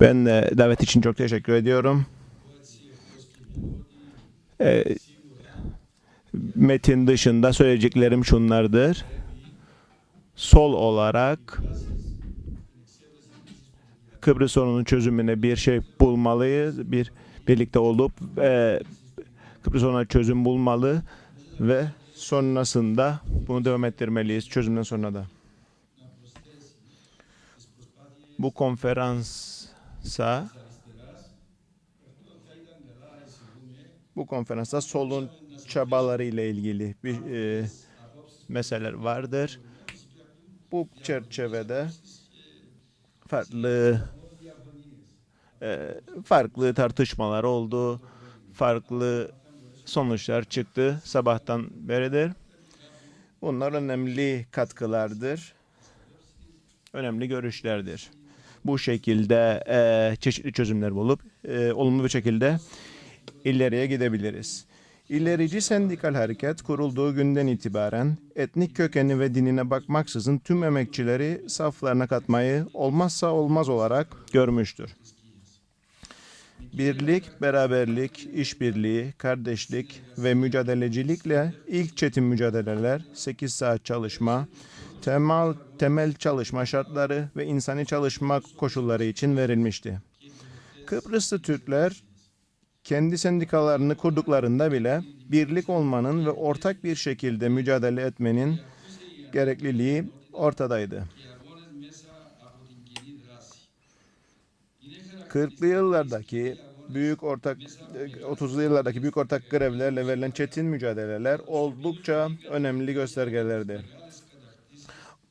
Ben e, davet için çok teşekkür ediyorum. E, metin dışında söyleyeceklerim şunlardır. Sol olarak Kıbrıs sorununun çözümüne bir şey bulmalıyız. Bir birlikte olup e, Kıbrıs sorununa çözüm bulmalı ve sonrasında bunu devam ettirmeliyiz çözümden sonra da. Bu konferansa bu konferansta solun çabaları ile ilgili bir e, meseleler vardır. Bu çerçevede farklı e, farklı tartışmalar oldu. Farklı sonuçlar çıktı sabahtan beridir. Bunlar önemli katkılardır. Önemli görüşlerdir. Bu şekilde e, çeşitli çözümler bulup e, olumlu bir şekilde ileriye gidebiliriz. İlerici Sendikal Hareket kurulduğu günden itibaren etnik kökeni ve dinine bakmaksızın tüm emekçileri saflarına katmayı olmazsa olmaz olarak görmüştür. Birlik, beraberlik, işbirliği, kardeşlik ve mücadelecilikle ilk çetin mücadeleler, 8 saat çalışma, temel, temel çalışma şartları ve insani çalışma koşulları için verilmişti. Kıbrıslı Türkler kendi sendikalarını kurduklarında bile birlik olmanın ve ortak bir şekilde mücadele etmenin gerekliliği ortadaydı. 40'lı yıllardaki büyük ortak 30'lu yıllardaki büyük ortak grevlerle verilen çetin mücadeleler oldukça önemli göstergelerdi.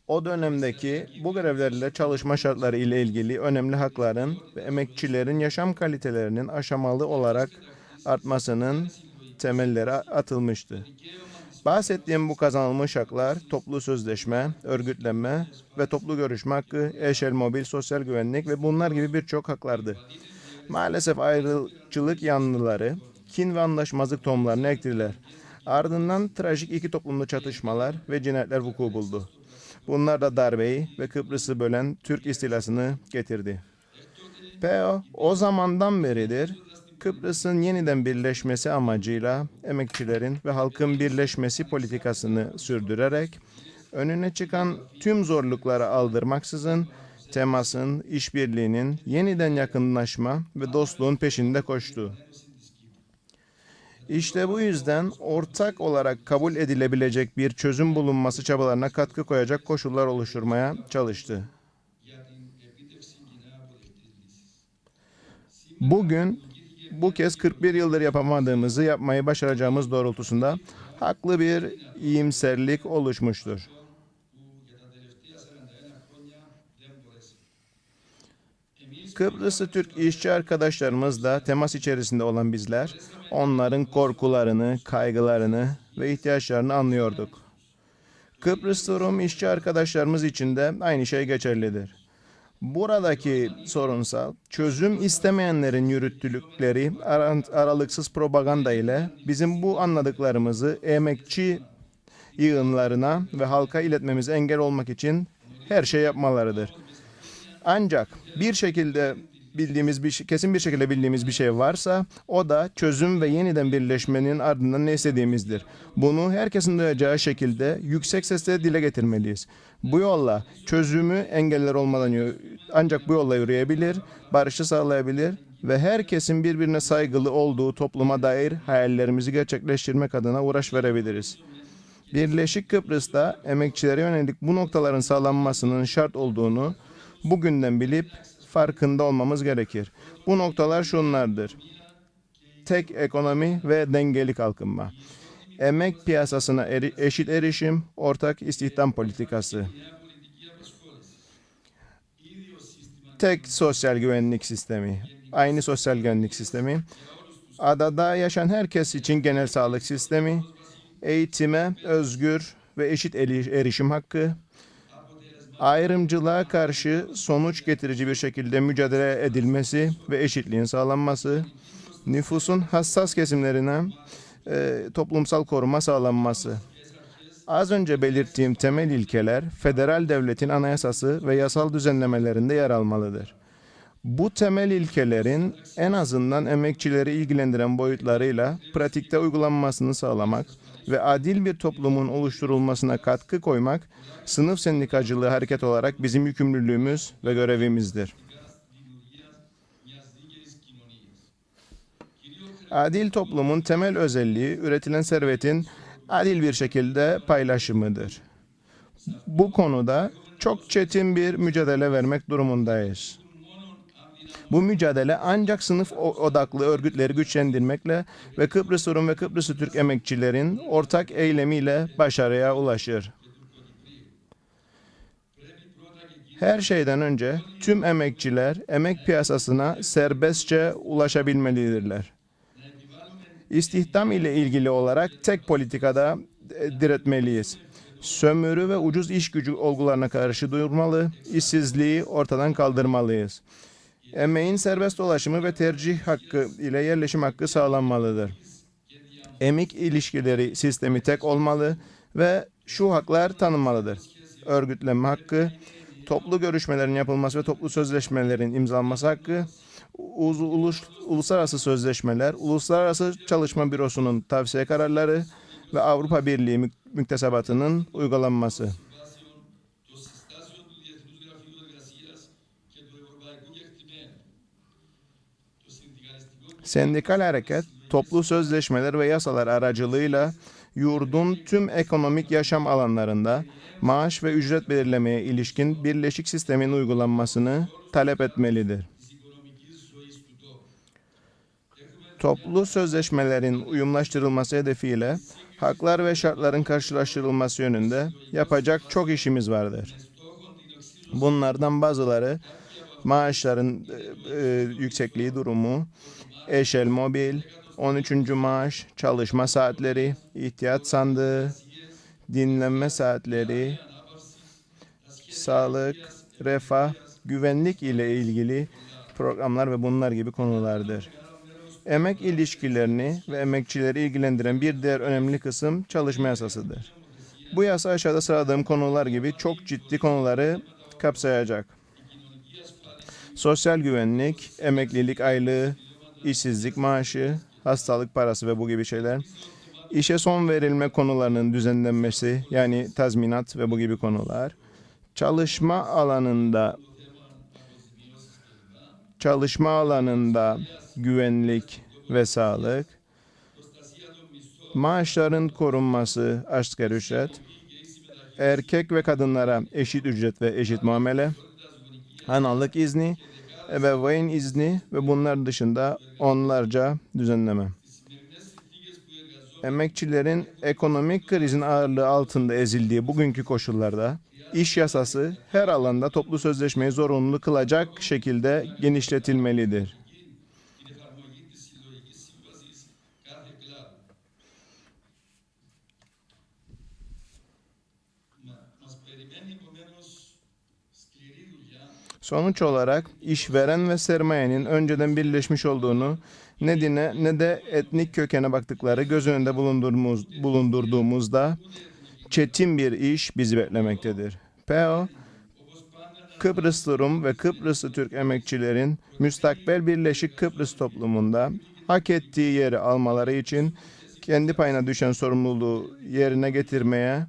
O dönemdeki bu grevlerle çalışma şartları ile ilgili önemli hakların ve emekçilerin yaşam kalitelerinin aşamalı olarak artmasının temelleri atılmıştı. Bahsettiğim bu kazanılmış haklar toplu sözleşme, örgütlenme ve toplu görüşme hakkı, eşel mobil sosyal güvenlik ve bunlar gibi birçok haklardı. Maalesef ayrılıkçılık yanlıları kin ve anlaşmazlık tohumlarını ektiler. Ardından trajik iki toplumda çatışmalar ve cinayetler vuku buldu. Bunlar da darbeyi ve Kıbrıs'ı bölen Türk istilasını getirdi. PO o zamandan beridir Kıbrıs'ın yeniden birleşmesi amacıyla emekçilerin ve halkın birleşmesi politikasını sürdürerek önüne çıkan tüm zorluklara aldırmaksızın temasın, işbirliğinin, yeniden yakınlaşma ve dostluğun peşinde koştu. İşte bu yüzden ortak olarak kabul edilebilecek bir çözüm bulunması çabalarına katkı koyacak koşullar oluşturmaya çalıştı. Bugün bu kez 41 yıldır yapamadığımızı yapmayı başaracağımız doğrultusunda haklı bir iyimserlik oluşmuştur. Kıbrıslı Türk işçi arkadaşlarımız da temas içerisinde olan bizler, onların korkularını, kaygılarını ve ihtiyaçlarını anlıyorduk. Kıbrıslı Rum işçi arkadaşlarımız için de aynı şey geçerlidir. Buradaki sorunsal çözüm istemeyenlerin yürüttükleri aralıksız propaganda ile bizim bu anladıklarımızı emekçi yığınlarına ve halka iletmemize engel olmak için her şey yapmalarıdır. Ancak bir şekilde bildiğimiz bir şey, kesin bir şekilde bildiğimiz bir şey varsa o da çözüm ve yeniden birleşmenin ardından ne istediğimizdir. Bunu herkesin duyacağı şekilde yüksek sesle dile getirmeliyiz. Bu yolla çözümü engeller olmadan ancak bu yolla yürüyebilir, barışı sağlayabilir ve herkesin birbirine saygılı olduğu topluma dair hayallerimizi gerçekleştirmek adına uğraş verebiliriz. Birleşik Kıbrıs'ta emekçilere yönelik bu noktaların sağlanmasının şart olduğunu bugünden bilip farkında olmamız gerekir. Bu noktalar şunlardır. Tek ekonomi ve dengeli kalkınma. Emek piyasasına eri, eşit erişim, ortak istihdam politikası. Tek sosyal güvenlik sistemi. Aynı sosyal güvenlik sistemi. Adada yaşayan herkes için genel sağlık sistemi. Eğitime özgür ve eşit erişim hakkı ayrımcılığa karşı sonuç getirici bir şekilde mücadele edilmesi ve eşitliğin sağlanması, nüfusun hassas kesimlerine e, toplumsal koruma sağlanması. Az önce belirttiğim temel ilkeler federal devletin anayasası ve yasal düzenlemelerinde yer almalıdır. Bu temel ilkelerin en azından emekçileri ilgilendiren boyutlarıyla pratikte uygulanmasını sağlamak ve adil bir toplumun oluşturulmasına katkı koymak sınıf sendikacılığı hareket olarak bizim yükümlülüğümüz ve görevimizdir. Adil toplumun temel özelliği üretilen servetin adil bir şekilde paylaşımıdır. Bu konuda çok çetin bir mücadele vermek durumundayız. Bu mücadele ancak sınıf odaklı örgütleri güçlendirmekle ve Kıbrıs Rum ve Kıbrıs Türk emekçilerin ortak eylemiyle başarıya ulaşır. Her şeyden önce tüm emekçiler emek piyasasına serbestçe ulaşabilmelidirler. İstihdam ile ilgili olarak tek politikada e, diretmeliyiz. Sömürü ve ucuz iş gücü olgularına karşı durmalı, işsizliği ortadan kaldırmalıyız. Emeğin serbest dolaşımı ve tercih hakkı ile yerleşim hakkı sağlanmalıdır. Emek ilişkileri sistemi tek olmalı ve şu haklar tanınmalıdır. Örgütlenme hakkı, toplu görüşmelerin yapılması ve toplu sözleşmelerin imzalanması hakkı, uluslararası sözleşmeler, Uluslararası Çalışma Bürosu'nun tavsiye kararları ve Avrupa Birliği mük- müktesebatının uygulanması. Sendikal hareket, toplu sözleşmeler ve yasalar aracılığıyla yurdun tüm ekonomik yaşam alanlarında maaş ve ücret belirlemeye ilişkin birleşik sistemin uygulanmasını talep etmelidir. Toplu sözleşmelerin uyumlaştırılması hedefiyle haklar ve şartların karşılaştırılması yönünde yapacak çok işimiz vardır. Bunlardan bazıları maaşların e, e, yüksekliği durumu, eşel mobil, 13. maaş, çalışma saatleri, ihtiyaç sandığı, dinlenme saatleri, sağlık, refah, güvenlik ile ilgili programlar ve bunlar gibi konulardır. Emek ilişkilerini ve emekçileri ilgilendiren bir diğer önemli kısım çalışma yasasıdır. Bu yasa aşağıda sıraladığım konular gibi çok ciddi konuları kapsayacak. Sosyal güvenlik, emeklilik aylığı, işsizlik maaşı, hastalık parası ve bu gibi şeyler. İşe son verilme konularının düzenlenmesi yani tazminat ve bu gibi konular. Çalışma alanında çalışma alanında güvenlik ve sağlık, maaşların korunması, asgari ücret, erkek ve kadınlara eşit ücret ve eşit muamele, analık izni, ebeveyn izni ve bunlar dışında onlarca düzenleme. Emekçilerin ekonomik krizin ağırlığı altında ezildiği bugünkü koşullarda iş yasası her alanda toplu sözleşmeyi zorunlu kılacak şekilde genişletilmelidir. Sonuç olarak işveren ve sermayenin önceden birleşmiş olduğunu ne dine ne de etnik kökene baktıkları göz önünde bulundurduğumuz, bulundurduğumuzda çetin bir iş bizi beklemektedir. PO, Kıbrıslı Rum ve Kıbrıslı Türk emekçilerin müstakbel Birleşik Kıbrıs toplumunda hak ettiği yeri almaları için kendi payına düşen sorumluluğu yerine getirmeye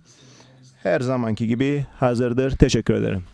her zamanki gibi hazırdır. Teşekkür ederim.